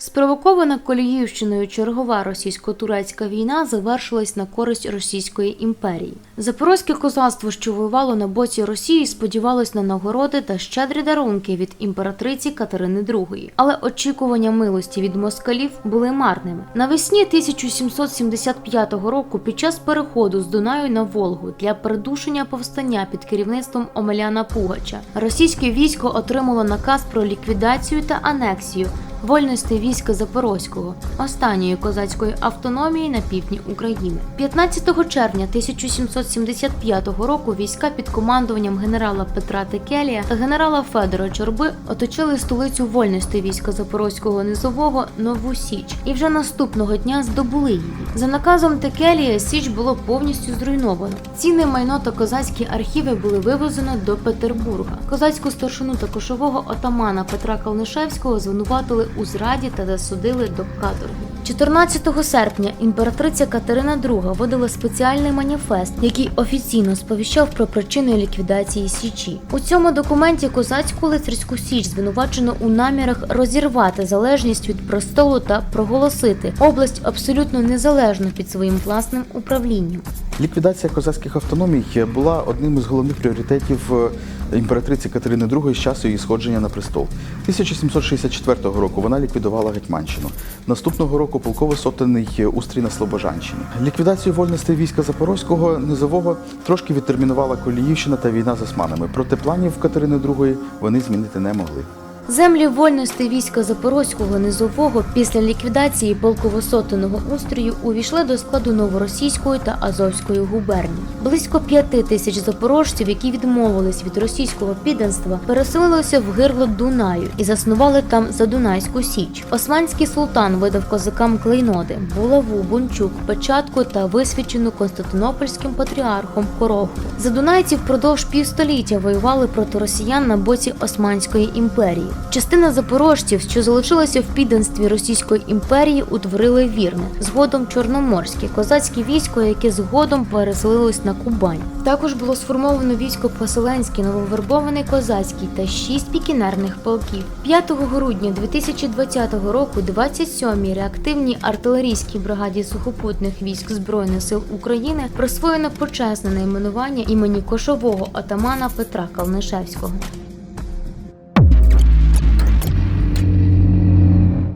Спровокована Коліївщиною чергова російсько-турецька війна завершилась на користь Російської імперії. Запорозьке козацтво, що воювало на боці Росії, сподівалось на нагороди та щедрі дарунки від імператриці Катерини II. Але очікування милості від москалів були марними. Навесні 1775 року, під час переходу з Дунаю на Волгу для придушення повстання під керівництвом Омеляна Пугача, російське військо отримало наказ про ліквідацію та анексію вольності війська Запорозького, останньої козацької автономії на півдні України. 15 червня 1775 року війська під командуванням генерала Петра Текелія та генерала Федора Чорби оточили столицю вольності війська Запорозького низового Нову Січ і вже наступного дня здобули її. За наказом Текелія Січ було повністю зруйновано. Цінне майно та козацькі архіви були вивезено до Петербурга. Козацьку старшину та кошового отамана Петра Калнишевського звинуватили у зраді та засудили до каторги. 14 серпня імператриця Катерина II видала спеціальний маніфест, який офіційно сповіщав про причини ліквідації Січі. У цьому документі козацьку лицарську січ звинувачено у намірах розірвати залежність від престолу та проголосити область абсолютно незалежно під своїм власним управлінням. Ліквідація козацьких автономій була одним із головних пріоритетів е, імператриці Катерини II з часу її сходження на престол. 1764 року вона ліквідувала Гетьманщину. Наступного року полково-сотенний устрій на Слобожанщині. Ліквідацію вольностей війська Запорозького низового трошки відтермінувала Коліївщина та війна з османами. Проте планів Катерини II вони змінити не могли. Землі вольності війська Запорозького низового після ліквідації полково-сотеного устрою увійшли до складу новоросійської та Азовської губерній. Близько п'яти тисяч запорожців, які відмовились від російського підданства, переселилися в гирло Дунаю і заснували там Задунайську Січ. Османський султан видав козакам клейноди, булаву, бунчук, печатку та висвічену Константинопольським патріархом коровку. Задунайці впродовж півстоліття воювали проти росіян на боці Османської імперії. Частина запорожців, що залишилася в підданстві Російської імперії, утворили вірне, згодом чорноморське козацьке військо, яке згодом переселилось на Кубань. Також було сформовано військо поселенське, нововербований козацький та шість пікінерних полків. 5 грудня 2020 року 27-й реактивній артилерійській бригаді сухопутних військ Збройних сил України присвоєно почесне найменування імені кошового отамана Петра Калнишевського.